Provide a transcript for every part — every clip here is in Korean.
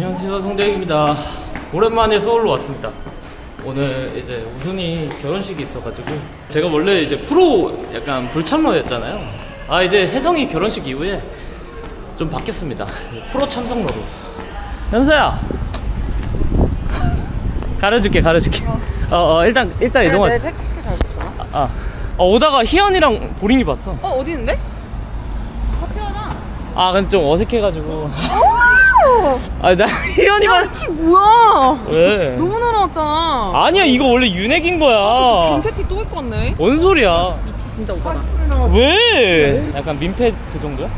안녕하세요 성대익입니다. 오랜만에 서울로 왔습니다. 오늘 이제 우순이 결혼식이 있어가지고 제가 원래 이제 프로 약간 불참러였잖아요. 아 이제 혜성이 결혼식 이후에 좀 바뀌었습니다. 프로 참석러로. 현서야! 가려줄게 가려줄게. 어, 어 일단 일단 이동하자. 내 택시 잘 붙여라. 아, 아 오다가 희연이랑 보링이 봤어. 어 어디 있는데? 같이 가자. 아 근데 좀 어색해가지고 아나 희연이만 티 뭐야? 왜? 너무 날아왔잖아. 아니야 이거 원래 윤핵인 거야 변태티 또 입고 왔네. 뭔 소리야 미치 진짜 오빠다. 왜? 약간 민폐 그 정도야?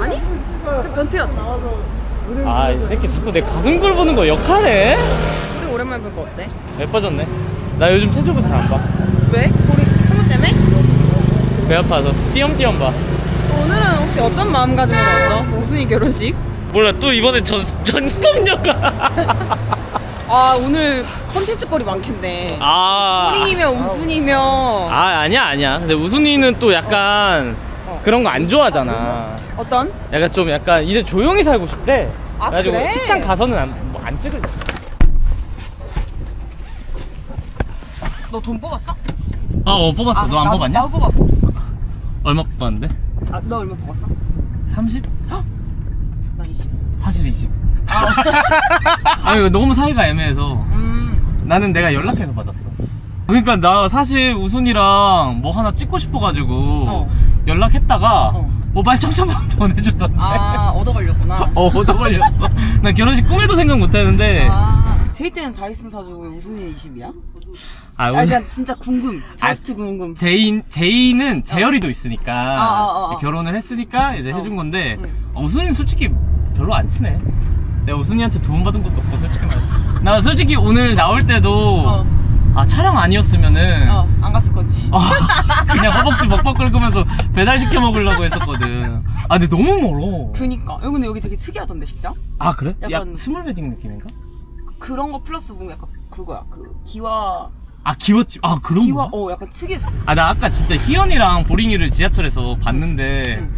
아니? 그 변태였지. 아 이 새끼 자꾸 내 가슴 굴보는 거 역하네 우리 오랜만에 뵌거 어때? 배 빠졌네 나 요즘 체조부 잘 안 봐 왜? 우리 승우 때문에? 배 아파서 띄엄띄엄 봐 오늘은 혹시 어떤 마음가짐으로 왔어? 우순이 결혼식? 몰라 또 이번에 전, 전성녀가 아 오늘 컨텐츠 거리 많겠네. 아 뿌링이면 우순이면 아 아니야 아니야 근데 우순이는 또 약간 어. 그런 거 안 좋아하잖아 어떤? 약간 좀 약간 이제 조용히 살고 싶대 아, 그래가지고 그래? 식장 가서는 안, 뭐안 찍을 너돈 뽑았어? 아 어 뽑았어 너 안 나도- 뽑았냐? 나도 뽑았어. 얼마 뽑았는데? 아, 너 얼마 뽑았어? 30? 나 20. 사실 20아 이거 너무 사이가 애매해서 음. 나는 내가 연락해서 받았어 그러니까 나 사실 우순이랑 뭐 하나 찍고 싶어가지고 어. 연락했다가 어. 모바일 청첩만 보내주던데 아 얻어 걸렸구나. 어 얻어 걸렸어 난 결혼식 꿈에도 생각 못 했는데 아 제이 때는 다이슨 사주고 우순이 20이야? 아, 아 그냥 진짜 궁금. 저스트 궁금. 제인 제이는 재열이도 있으니까 아, 아, 아, 아. 결혼을 했으니까 이제 어. 해준 건데 응. 어, 우순이는 솔직히 별로 안 친해. 내가 우순이한테 도움 받은 것도 없고 솔직히 말해서 나 솔직히 오늘 나올 때도 어. 아 촬영 아니었으면은 어, 안 갔을 거지. 어, 그냥 허벅지 먹먹 긁으면서 배달 시켜 먹으려고 했었거든. 아 근데 너무 멀어. 그니까. 여기 근데 여기 되게 특이하던데 식장? 아 그래? 약 약간- 스몰 웨딩 느낌인가? 그런 거 플러스 뭔가 약간 그거야. 그 기와 아 기웠지. 아 그런 기와 거? 어 약간 특이했어. 아 나 아까 진짜 희연이랑 보링이를 지하철에서 봤는데 응.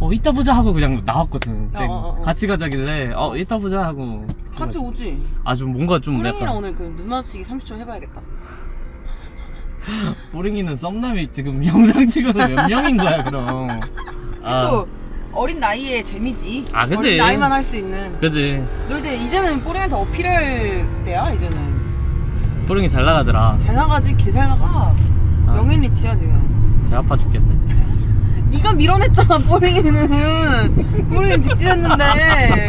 어 이따 보자 하고 그냥 나왔거든. 어, 어, 어. 같이 가자길래 어 이따 보자 하고. 같이 오지. 아주 뭔가 좀 약간 오늘 그 눈 마주치기 30초 해봐야겠다. 보링이는 썸남이 지금 영상 찍어서 몇 명인 거야 그럼. 또 어린 나이에 재미지. 아. 어린 나이만 할 수 있는. 그지. 너 이제 이제는 뽀링한테 어필할 때야 이제는. 보링이 잘 나가더라. 잘 나가지 개 잘 나가. 아. 영인 리치야 지금. 배 아파 죽겠네 진짜. 네가 밀어냈잖아 뽀링이는. 뽀링이 직진했는데.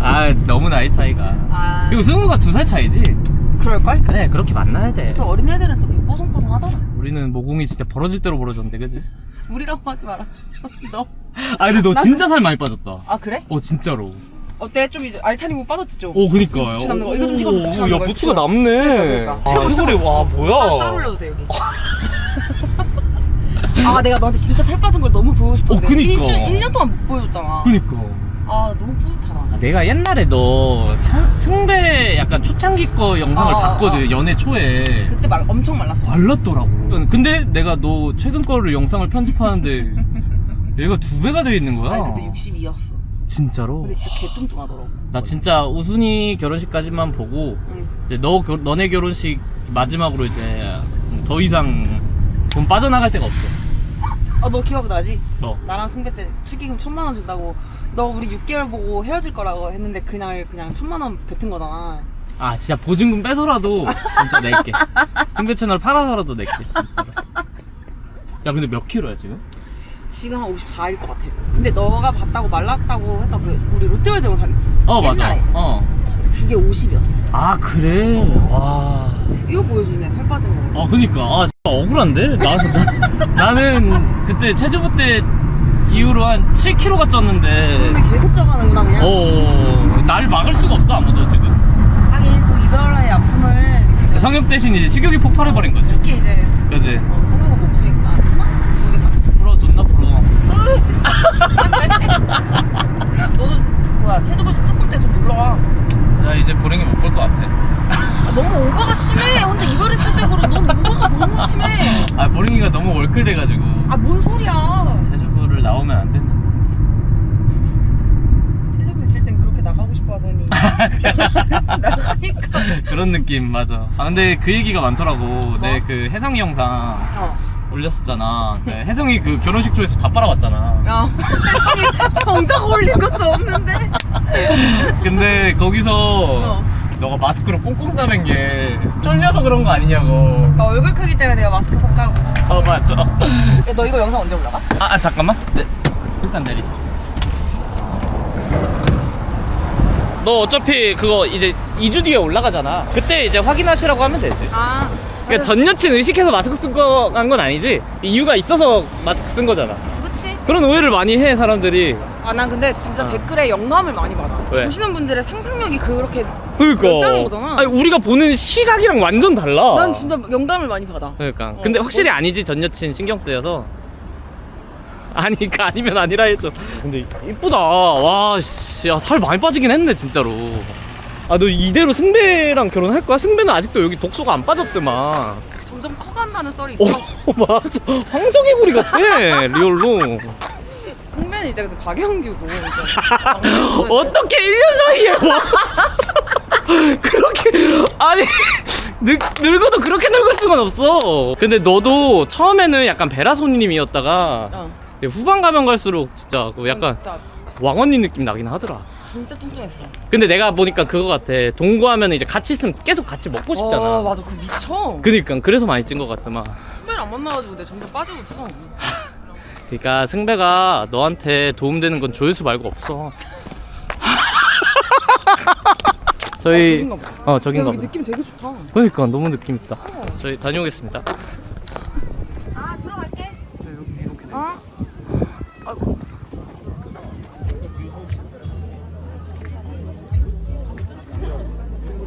아 너무 나이 차이가. 아 그리고 승우가 두 살 차이지? 그럴걸? 그래 그렇게 만나야 돼. 또 어린 애들은 또 이렇게 뽀송뽀송하잖아. 우리는 모공이 진짜 벌어질 대로 벌어졌는데 그지? 우리라고 하지 말아줘. 너. 아 근데 너 나 진짜 살 많이 빠졌다. 아 그래? 어 진짜로. 어때? 좀 이제 알타리 뭐 빠졌지 좀. 오 그니까요. 부츠 남는 거. 이거 좀 찍어줘, 부츠 남는 야 거. 부츠가 이거. 남네. 그러니까, 그러니까. 아, 얼굴이 와 뭐야? 쌀, 쌀 올려도 돼 여기. 아 내가 너한테 진짜 살 빠진 걸 너무 보고 싶었는데 어, 그니까. 일주 1년 동안 못 보여줬잖아. 그니까. 아 너무 뿌듯하다. 아, 내가 옛날에 너 한- 승배 약간 초창기 거 영상을 어, 어, 봤거든 어. 연애 초에. 그때 말 엄청 말랐어. 말랐더라고. 근데 내가 너 최근 거를 영상을 편집하는데 얘가 두 배가 돼 있는 거야. 아니 그때 62였어. 진짜로. 근데 진짜 개뚱뚱하더라고. 나 진짜 우순이 결혼식까지만 보고 응. 이제 너 겨- 너네 결혼식 마지막으로 이제 더 이상 돈 빠져나갈 데가 없어. 아너 기억나지? 너. 나랑 승배 때 축의금 천만 원 준다고 너 우리 6개월 보고 헤어질 거라고 했는데 그날 그냥 천만 원 뱉은 거잖아. 아 진짜 보증금 빼서라도 진짜 낼게. 승배 채널 팔아서라도 낼게 진짜로. 야 근데 몇 킬로야 지금? 지금 한 54일 것 같아. 근데 너가 봤다고 말랐다고 했던 그 우리 롯데월드 영상 있지? 어 옛날에. 맞아. 어. 그게 50이었어. 아 그래. 와. 드디어 보여주네 살 빠진 거. 아 그니까 아 진짜 억울한데 나, 나 나는 그때 체조부 때 이후로 한 7kg가 쪘는데 근데 계속 쪄가는구나 그냥. 어 나를 막을 수가 없어 아무도 지금 하긴 또 이별의 아픔을 이제 성욕 대신 이제 식욕이 폭발해버린 거지 쉽게 이제 그지 어, 성형은 못 푸니까 푸나? 모르겠다. 풀어 존나 풀어 너도 뭐야 체조부 시트콤 때 좀 놀러 아 보랭이가 너무 월클 돼가지고 아 뭔 소리야. 체조부를 나오면 안 된다 체조부 있을 땐 그렇게 나가고 싶어 하더니 나가니까. 그런 느낌 맞아. 아 근데 그 얘기가 많더라고. 내 그 혜성이 영상 어. 올렸었잖아. 네, 혜성이 그 결혼식 조회수 다 빨아왔잖아. 야, 세상에 정작 올린 것도 없는데. 근데 거기서 어. 너가 마스크로 꽁꽁 싸맨 게 쫄려서 그런 거 아니냐고. 나 얼굴 크기 때문에 내가 마스크 썼다고. 어 맞아. 야, 너 이거 영상 언제 올라가? 아, 아 잠깐만. 네. 일단 내리자. 너 어차피 그거 이제 2주 뒤에 올라가잖아. 그때 이제 확인하시라고 하면 되지. 아. 그러니까 전 여친 의식해서 마스크 쓴거한건 아니지. 이유가 있어서 마스크 쓴 거잖아. 그치? 그런 오해를 많이 해 사람들이. 아, 난 근데 진짜 어. 댓글에 영감을 많이 받아. 왜? 보시는 분들의 상상력이 그렇게. 그러니까. 거잖아. 아니 우리가 보는 시각이랑 완전 달라. 난 진짜 영감을 많이 받아. 그러니까. 어, 근데 확실히 뭐- 아니지 전 여친 신경 쓰여서. 아니 그 아니면 아니라 해줘. 근데 이쁘다. 와 씨, 야, 살 많이 빠지긴 했네 진짜로. 아 너 이대로 승배랑 결혼할 거야? 승배는 아직도 여기 독소가 안 빠졌더만. 점점 커간다는 썰이 있어. 어 맞아. 황정해구리 같아 리얼로. 동배는 이제 근데 박영규도 이제. 어떻게 1년 사이에 와? 그렇게 아니 늙, 늙어도 그렇게 늙을 수가 없어. 근데 너도 처음에는 약간 베라손님이었다가 어. 후반 가면 갈수록 진짜 그 약간 진짜, 왕언니 느낌 나긴 하더라. 진짜 뚱뚱했어. 근데 내가 보니까 그거 같아. 동거하면 이제 같이 있으면 계속 같이 먹고 싶잖아. 어, 맞아. 그거 미쳐. 그니까 그래서 많이 찐 것 같더만. 동배를 안 만나가지고 내가 점점 빠지고 있어. 그러니까 승배가 너한테 도움되는 건 조회수 말고 없어. 저희 저긴가 보다. 어 저긴가 여기 보다. 느낌 되게 좋다. 그러니까 너무 느낌 있다. 어. 저희 다녀오겠습니다. 아 들어갈게. 어?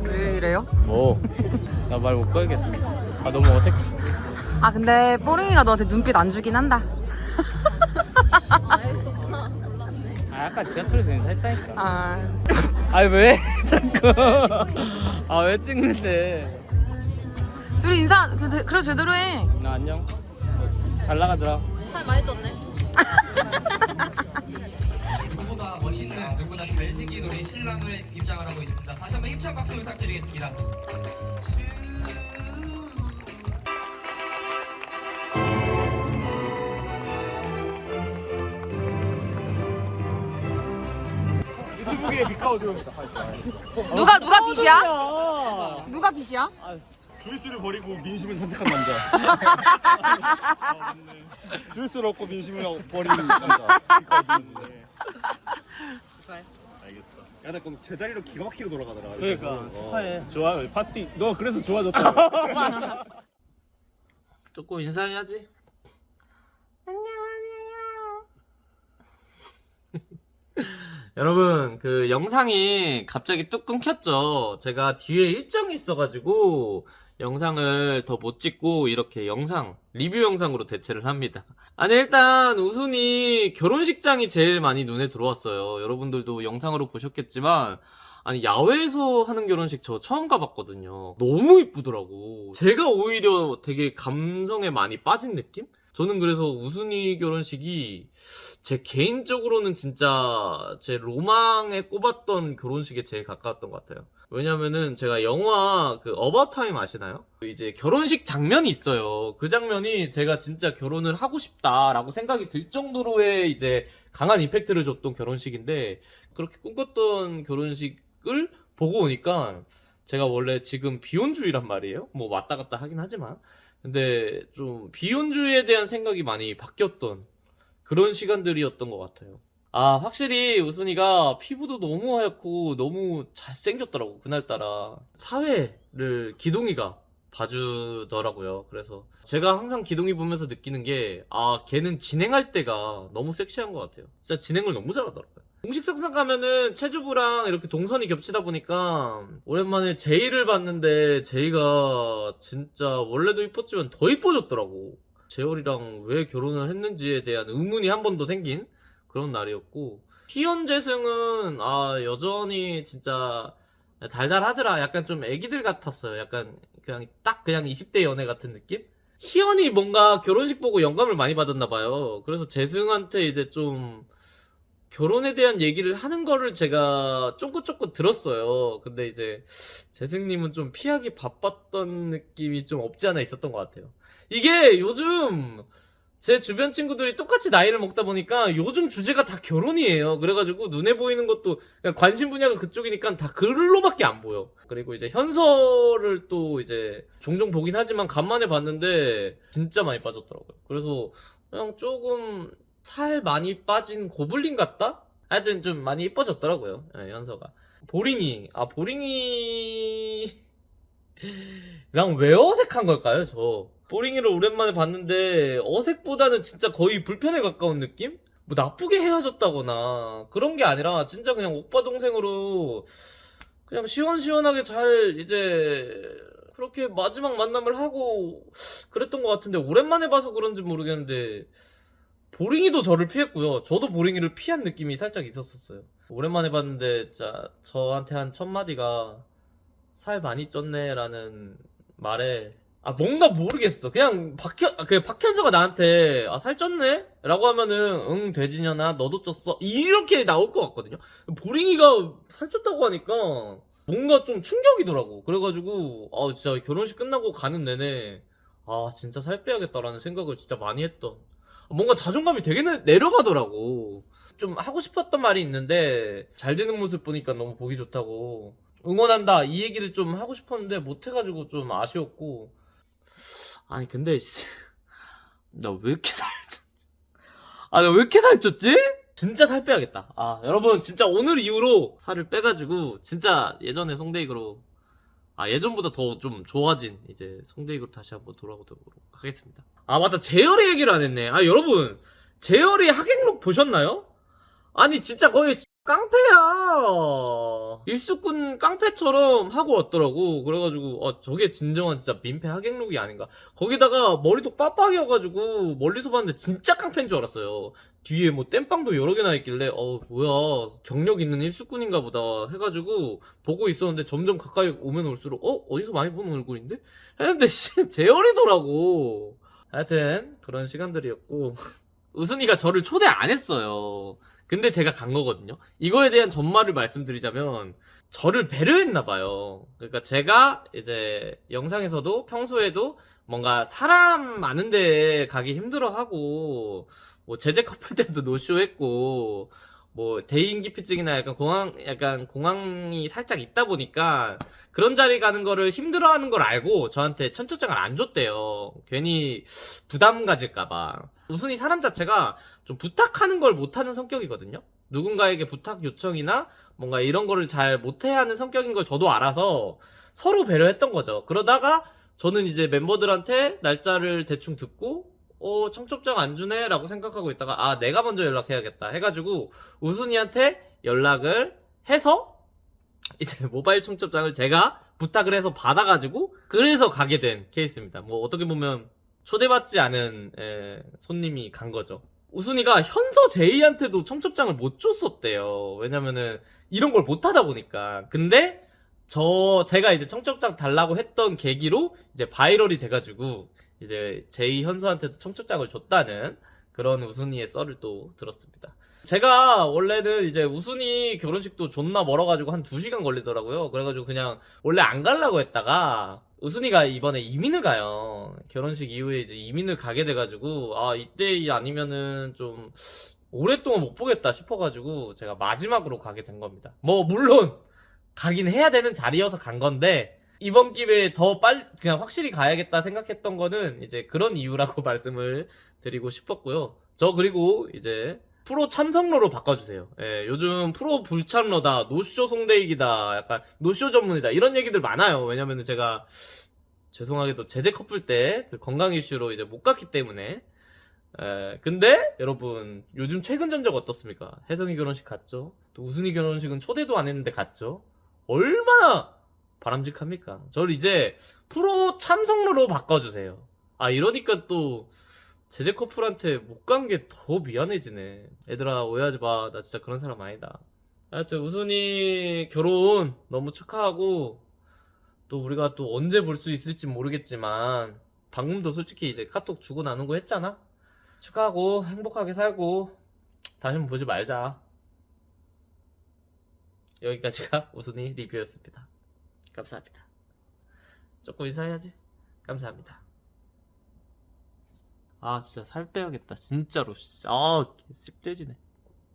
왜 이래요? 뭐? 나 말 못 걸겠어. 아 너무 어색해. 아 근데 뽀링이가 너한테 눈빛 안 주긴 한다. 아 약간 지하철에서 인사했다니까. 아 아 왜? 자꾸. 아 왜 찍는데? 둘이 인사 그, 그래 제대로 해. 나 안녕. 잘 나가더라. 누구보다 멋있는 누구보다 잘생긴 우리 신랑을 입장을 하고 있습니다. 다시 한번 입장 박수 부탁드리겠습니다. 유튜브에 미카오 들어옵니다. 누가 누가 빛이야? 누가 빛이야? 주이스를 버리고 민심을 선택한 남자. 주이스를 얻고 민심을 버리는 남자. 알겠어. 야, 나 그럼 제자리로 기가 막히게 돌아가더라. 그러니까 어. 축하해. 좋아 파티 너 그래서 좋아졌다 조금 인사해야지. 여러분 그 영상이 갑자기 뚝 끊겼죠. 제가 뒤에 일정이 있어가지고 영상을 더 못 찍고 이렇게 영상 리뷰 영상으로 대체를 합니다. 아니 일단 우순이 결혼식장이 제일 많이 눈에 들어왔어요. 여러분들도 영상으로 보셨겠지만 아니 야외에서 하는 결혼식 저 처음 가봤거든요. 너무 이쁘더라고. 제가 오히려 되게 감성에 많이 빠진 느낌? 저는 그래서 우순이 결혼식이 제 개인적으로는 진짜 제 로망에 꼽았던 결혼식에 제일 가까웠던 것 같아요. 왜냐면은 제가 영화 그 어바웃타임 아시나요? 이제 결혼식 장면이 있어요. 그 장면이 제가 진짜 결혼을 하고 싶다라고 생각이 들 정도로의 이제 강한 임팩트를 줬던 결혼식인데 그렇게 꿈꿨던 결혼식을 보고 오니까 제가 원래 지금 비혼주의란 말이에요. 뭐 왔다 갔다 하긴 하지만 근데 좀 비혼주의에 대한 생각이 많이 바뀌었던 그런 시간들이었던 것 같아요. 아, 확실히 우순이가 피부도 너무 하얗고 너무 잘생겼더라고, 그날따라. 사회를 기동이가 봐주더라고요. 그래서 제가 항상 기동이 보면서 느끼는 게, 아, 걔는 진행할 때가 너무 섹시한 것 같아요. 진짜 진행을 너무 잘하더라고요. 공식 상상 가면은 체주부랑 이렇게 동선이 겹치다 보니까 오랜만에 제이를 봤는데 제이가 진짜 원래도 이뻤지만 더 이뻐졌더라고. 재열이랑 왜 결혼을 했는지에 대한 의문이 한 번 더 생긴 그런 날이었고 희연 재승은 아 여전히 진짜 달달하더라. 약간 좀 애기들 같았어요. 약간 그냥 딱 그냥 20대 연애 같은 느낌? 희연이 뭔가 결혼식 보고 영감을 많이 받았나 봐요. 그래서 재승한테 이제 좀 결혼에 대한 얘기를 하는 거를 제가 쫑긋쫑긋 들었어요. 근데 이제 재승님은 좀 피하기 바빴던 느낌이 좀 없지 않아 있었던 것 같아요. 이게 요즘 제 주변 친구들이 똑같이 나이를 먹다 보니까 요즘 주제가 다 결혼이에요. 그래가지고 눈에 보이는 것도 그냥 관심 분야가 그쪽이니까 다 글로밖에 안 보여. 그리고 이제 현서를 또 이제 종종 보긴 하지만 간만에 봤는데 진짜 많이 빠졌더라고요. 그래서 그냥 조금 살 많이 빠진 고블린 같다? 하여튼 좀 많이 이뻐졌더라고요. 예, 현서가. 보링이 아 보링이 랑 왜 어색한 걸까요, 저? 보링이를 오랜만에 봤는데 어색보다는 진짜 거의 불편에 가까운 느낌? 뭐 나쁘게 헤어졌다거나 그런 게 아니라 진짜 그냥 오빠 동생으로 그냥 시원시원하게 잘 이제 그렇게 마지막 만남을 하고 그랬던 것 같은데 오랜만에 봐서 그런지 모르겠는데 보링이도 저를 피했고요. 저도 보링이를 피한 느낌이 살짝 있었었어요. 오랜만에 봤는데 진짜 저한테 한 첫 마디가 살 많이 쪘네라는 말에 아 뭔가 모르겠어. 그냥 박현 그 박현서가 나한테 아 살 쪘네? 라고 하면은 응 돼지년아 너도 쪘어 이렇게 나올 것 같거든요. 보링이가 살 쪘다고 하니까 뭔가 좀 충격이더라고. 그래가지고 아 진짜 결혼식 끝나고 가는 내내 아 진짜 살 빼야겠다라는 생각을 진짜 많이 했던. 뭔가 자존감이 되게 내- 내려가더라고. 좀 하고 싶었던 말이 있는데 잘 되는 모습 보니까 너무 보기 좋다고 응원한다 이 얘기를 좀 하고 싶었는데 못 해가지고 좀 아쉬웠고 아니 근데 나 왜 이렇게 살쪘지? 아나 왜 이렇게 살쪘지? 진짜 살 빼야겠다. 아 여러분 진짜 오늘 이후로 살을 빼가지고 진짜 예전에 송대익으로 아 예전보다 더 좀 좋아진 이제 송대익으로 다시 한번 돌아오도록 하겠습니다. 아 맞다 재열이 얘기를 안 했네. 아 여러분 재열이 하객록 보셨나요? 아니 진짜 거의 깡패야. 일수꾼 깡패처럼 하고 왔더라고. 그래가지고 어 저게 진정한 진짜 민폐 하객록이 아닌가. 거기다가 머리도 빡빡이어가지고 멀리서 봤는데 진짜 깡패인 줄 알았어요. 뒤에 뭐 땜빵도 여러 개나 있길래 어 뭐야 경력 있는 일수꾼인가 보다 해가지고 보고 있었는데 점점 가까이 오면 올수록 어 어디서 많이 보는 얼굴인데 했는데 씨 재열이더라고. 하여튼 그런 시간들이었고 우순이가 저를 초대 안 했어요. 근데 제가 간 거거든요. 이거에 대한 전말을 말씀드리자면 저를 배려했나 봐요. 그러니까 제가 이제 영상에서도 평소에도 뭔가 사람 많은 데 가기 힘들어하고 뭐 제재 커플 때도 노쇼 했고 뭐 대인기피증이나 약간 공황 약간 공황이 살짝 있다 보니까 그런 자리 가는 거를 힘들어하는 걸 알고 저한테 천초장을 안 줬대요. 괜히 부담 가질까봐. 우순이 사람 자체가 좀 부탁하는 걸 못하는 성격이거든요. 누군가에게 부탁 요청이나 뭔가 이런 거를 잘 못해 하는 성격인 걸 저도 알아서 서로 배려했던 거죠. 그러다가 저는 이제 멤버들한테 날짜를 대충 듣고 어 청첩장 안 주네 라고 생각하고 있다가 아 내가 먼저 연락해야겠다 해가지고 우순이한테 연락을 해서 이제 모바일 청첩장을 제가 부탁을 해서 받아가지고 그래서 가게 된 케이스입니다. 뭐 어떻게 보면 초대받지 않은 에, 손님이 간 거죠. 우순이가 현서 제이한테도 청첩장을 못 줬었대요. 왜냐면은 이런 걸 못 하다 보니까. 근데 저 제가 이제 청첩장 달라고 했던 계기로 이제 바이럴이 돼가지고 이제 제이 현서한테도 청첩장을 줬다는 그런 우순이의 썰을 또 들었습니다. 제가 원래는 이제 우순이 결혼식도 존나 멀어가지고 한 2시간 걸리더라고요. 그래가지고 그냥 원래 안 가려고 했다가 우순이가 이번에 이민을 가요. 결혼식 이후에 이제 이민을 가게 돼가지고 아 이때 아니면은 좀 오랫동안 못 보겠다 싶어가지고 제가 마지막으로 가게 된 겁니다. 뭐 물론 가긴 해야 되는 자리여서 간 건데 이번 기회에 더 빨리 그냥 확실히 가야겠다 생각했던 거는 이제 그런 이유라고 말씀을 드리고 싶었고요. 저 그리고 이제 프로 참석러로 바꿔주세요. 예, 요즘 프로 불참러다, 노쇼 송대익이다, 약간 노쇼 전문이다 이런 얘기들 많아요. 왜냐면은 제가 죄송하게도 제재 커플 때 그 건강 이슈로 이제 못 갔기 때문에 에, 근데 여러분 요즘 최근 전적 어떻습니까? 혜성이 결혼식 갔죠. 또 우순이 결혼식은 초대도 안 했는데 갔죠. 얼마나 바람직합니까? 저를 이제 프로 참석러로 바꿔주세요. 아 이러니까 또 제재 커플한테 못 간 게 더 미안해지네. 얘들아 오해하지 마. 나 진짜 그런 사람 아니다. 하여튼 우순이 결혼 너무 축하하고 또 우리가 또 언제 볼 수 있을지 모르겠지만 방금도 솔직히 이제 카톡 주고 나누고 했잖아. 축하하고 행복하게 살고 다시는 보지 말자. 여기까지가 우순이 리뷰였습니다. 감사합니다. 조금 인사해야지. 감사합니다. 아 진짜 살 빼야겠다 진짜로 씨. 아 씹돼지네